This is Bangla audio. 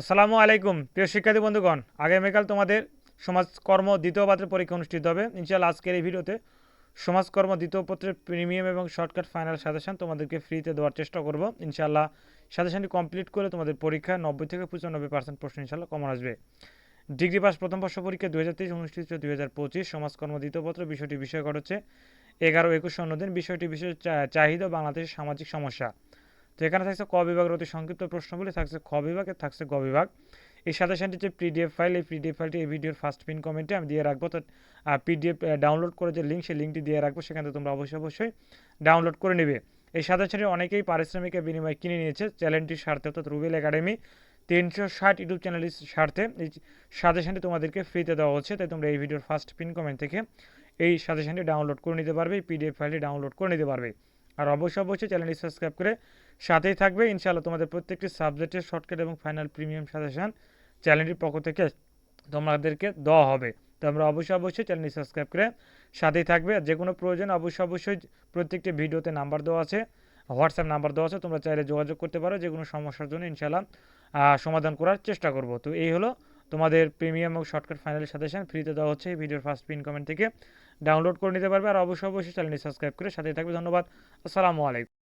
আসসালামু আলাইকুম, প্রিয় শিক্ষার্থী বন্ধুগণ, আগামীকাল তোমাদের সমাজকর্ম দ্বিতীয় পাত্রের পরীক্ষা অনুষ্ঠিত হবে। ইনশাআল্লাহ আজকের এই ভিডিওতে সমাজকর্ম দ্বিতীয় পত্রের প্রিমিয়াম এবং শর্টকাট ফাইনাল সাজেশন তোমাদেরকে ফ্রিতে দেওয়ার চেষ্টা করব। ইনশাআল্লাহ সাজেশনটি কমপ্লিট করে তোমাদের পরীক্ষা নব্বই থেকে পঁচানব্বই পার্সেন্ট প্রশ্ন ইনশাআল্লাহ কমন আসবে। ডিগ্রি পাস প্রথম বর্ষ পরীক্ষা দু হাজার তেইশ অনুষ্ঠিত দুই হাজার পঁচিশ। সমাজকর্ম দ্বিতীয় পত্র বিষয়টি বিষয় হচ্ছে এগারো একুশ অন্যদিন। বিষয়টি বিষয় চাহিদা বাংলাদেশের সামাজিক সমস্যা। তো এখানে থাকছে ক বিভাগের অতি সংক্ষিপ্ত প্রশ্নগুলি, থাকছে খ বিভাগে, থাকছে গ বিভাগ। এই সাজেশনটি যে পিডিএফ ফাইল এই পিডিএফ ফাইলটি এই ভিডিওর ফার্স্ট পিন কমেন্টে আমি দিয়ে রাখব। তো পিডিএফ ডাউনলোড করে যে লিঙ্ক সেই লিঙ্কটি দিয়ে রাখব, সেখান থেকে তোমরা অবশ্যই অবশ্যই ডাউনলোড করে নেবে। এই সাজেশনটি অনেকেই পারিশ্রমিকের বিনিময়ে কিনে নিয়েছে। চ্যানেলটির স্বার্থে, অর্থাৎ রুবেল একাডেমি তিনশো ষাট ইউটিউব চ্যানেলের স্বার্থে। এই সাজেশনটি তোমাদেরকে ফ্রিতে দেওয়া হচ্ছে, তাই তোমরা এই ভিডিওর ফার্স্ট পিন কমেন্ট থেকে এই সাজেশনটি ডাউনলোড করে নিতে পারবে পিডিএফ ফাইলটি ডাউনলোড করে নিতে পারবে। আর অবশ্যই অবশ্যই চ্যানেলটি সাবস্ক্রাইব করে সাথেই থাকবে। ইনশাআল্লাহ তোমাদের প্রত্যেকটি সাবজেক্টের শর্টকাট এবং ফাইনাল প্রিমিয়াম সাজেশন চ্যানেলটির পক্ষ থেকে তোমাদেরকে দেওয়া হবে। তো আমরা অবশ্যই অবশ্যই চ্যানেলটি সাবস্ক্রাইব করে সাথেই থাকবে। আর যে কোনো প্রয়োজন অবশ্যই অবশ্যই প্রত্যেকটি ভিডিওতে নাম্বার দেওয়া আছে, হোয়াটসঅ্যাপ নাম্বার দেওয়া আছে, তোমরা চাইলে যোগাযোগ করতে পারো। যে কোনো সমস্যার জন্য ইনশাআল্লাহ সমাধান করার চেষ্টা করব। তো এই হলো তোমাদের প্রিমিয়াম এবং শর্টকাট ফাইনাল সাজেশন ফ্রিতে দেওয়া হচ্ছে এই ভিডিওর ফার্স্ট পিন কমেন্ট থেকে। ডাউনলোড করে নিতে পারবে আর অবশ্যই অবশ্যই চ্যানেলটি সাবস্ক্রাইব করে সাথে থাকবে। ধন্যবাদ। আসসালামু আলাইকুম।